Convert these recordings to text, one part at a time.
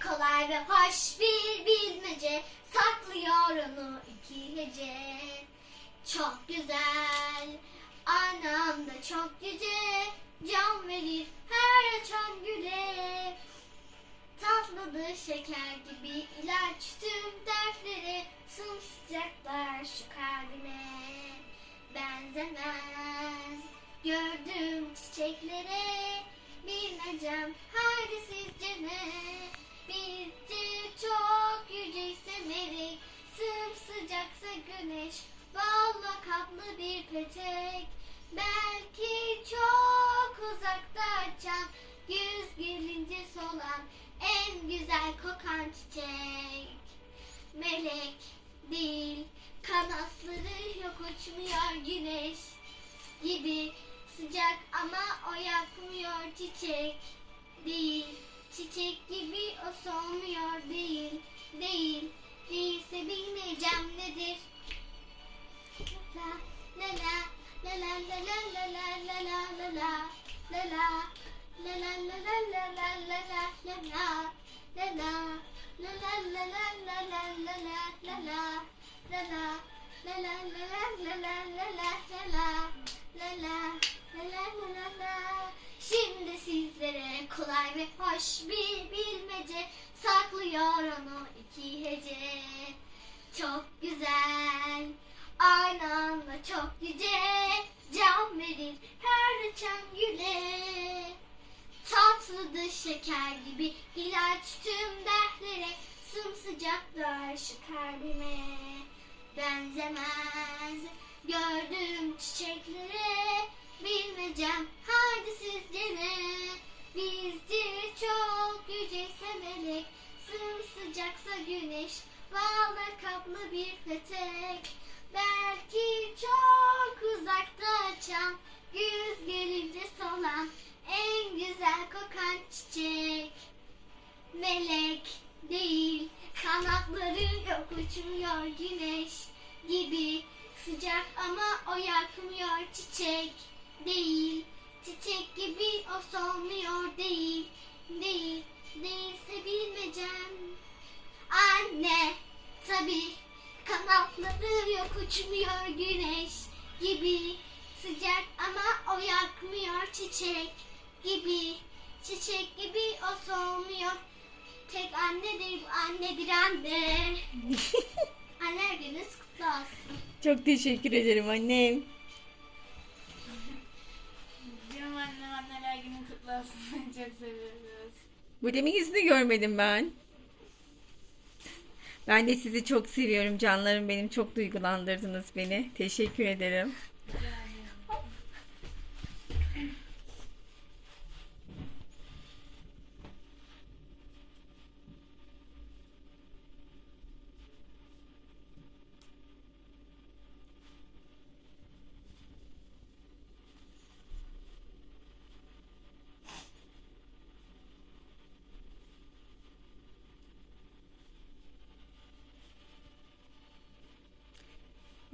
kolay ve hoş bir bilmece saklıyor onu iki hece. Çok güzel, aynı anda çok yüce, can verir her açan güle. Tatlıdır şeker gibi ilaç tüm dertlere sımsıcaklar şu kalbime benzemez. Gördüğüm çiçeklere bilmeyeceğim haydi bir petek. Belki çok uzakta açan, yüz gelince solan en güzel kokan çiçek. Melek değil, kanatları yok uçmuyor güneş gibi sıcak ama o yakmıyor çiçek değil. Çiçek gibi o solmuyor değil. Şimdi sizlere kolay ve hoş bir bilmece saklıyor onu iki hece. Çok güzel, aynı anda çok yüce, açan güle. Tatlıdır şeker gibi ilaç tüm dertlere sımsıcaklar şu kalbime benzemez. Gördüğüm çiçeklere bilmeyeceğim haydi sizce ne? Bizce çok yüceyse melek, sımsıcaksa güneş, bağla kaplı bir petek. Belki çok uzakta açan, güz gelince solan, en güzel kokan çiçek. Melek değil, kanatları yok uçmuyor güneş gibi. Sıcak ama o yakmıyor çiçek değil. Çiçek gibi o solmuyor değil, değil, değilse bilmeyeceğim. Anne, tabi kanatları yok uçmuyor güneş gibi. Sıcak ama o yakmıyor çiçek gibi. Çiçek gibi o solmuyor. Tek annedir bu annedir anne. Anneler gününüz kutlu olsun. Çok teşekkür ederim annem. Canım annem anneler günün kutlu olsun. Çok seviyoruz. Bu demin yüzünü görmedim ben. Ben de sizi çok seviyorum canlarım benim. Çok duygulandırdınız beni. Teşekkür ederim.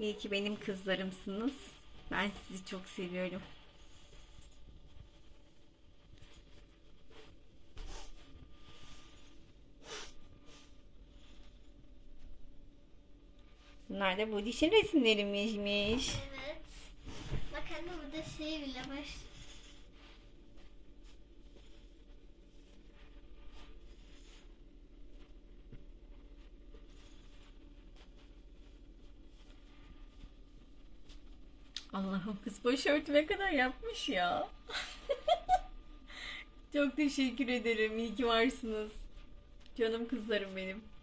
İyi ki benim kızlarımsınız. Ben sizi çok seviyorum. Bunlar da bu dişin resimlerimizmiş. Evet. Bak anne burada şey bile var. Allah'ım kız başörtüme kadar yapmış ya. Çok teşekkür ederim. İyi ki varsınız. Canım kızlarım benim.